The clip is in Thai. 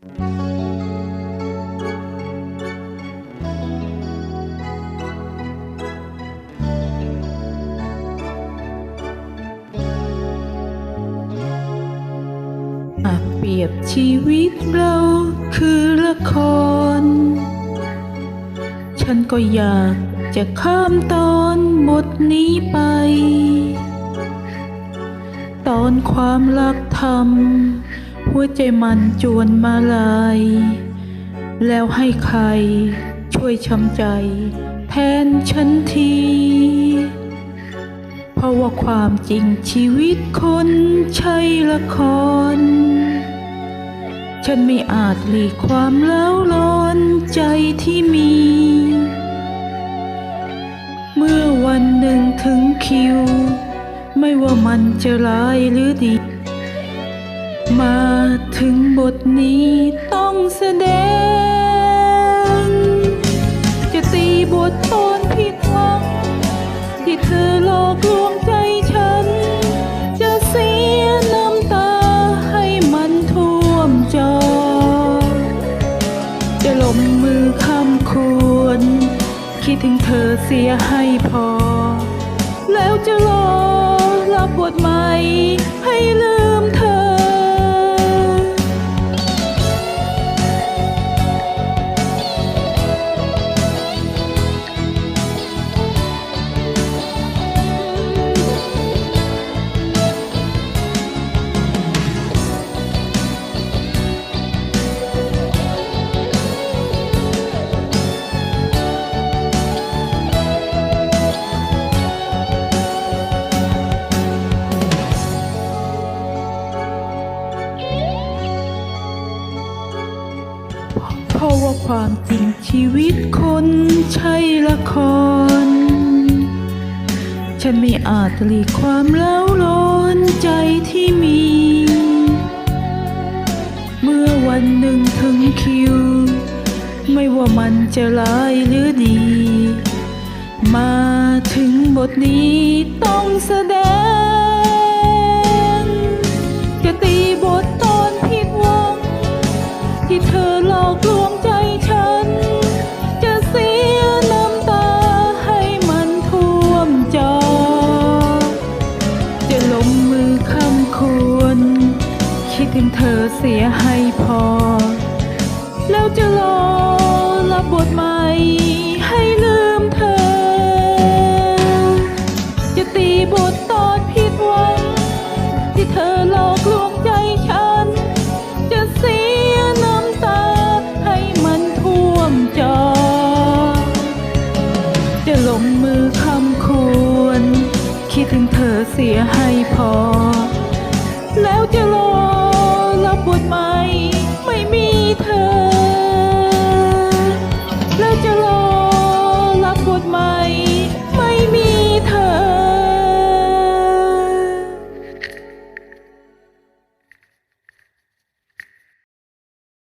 เปรียบชีวิตเราคือละคร ฉันก็อยากจะข้ามตอนบทนี้ไป ตอนความรักทำ หัวใจมันจวนมาลาย แล้วให้ใครช่วยช้ำใจ แทนฉันที เพราะว่าความจริงชีวิตคนใช่ละคร ฉันไม่อาจหลีกความเล้าร้อนใจที่มี เมื่อวันหนึ่งถึงคิว ไม่ว่ามันจะร้ายหรือดีมา ถึงบทนี้ต้องแสดง จะตีบทตอนผิดหวัง ที่เธอหลอกลวงใจฉัน จะเสียน้ำตาให้มันท่วมจอ จะลงมือคำควร คิดถึงเธอเสียให้พอ แล้วจะรอรับบทใหม่ให้ลืม ราะว่าความจริงชีวิตคนใช่ละคร ฉันไม่อาจหลีกความเล้าร้อนใจที่มี เมื่อวันหนึ่งถึงคิว ไม่ว่ามันจะร้ายหรือดี มาถึงบทนี้ต้องแสดง เสียให้พอ แล้วจะรอรับบทใหม่ให้ลืมเธอ จะตีบทตอนผิดหวังที่เธอหลอกลวงใจฉัน จะเสียน้ำตาให้มันท่วมจอ จะลงมือคำควร คิดถึงเธอเสียให้พอ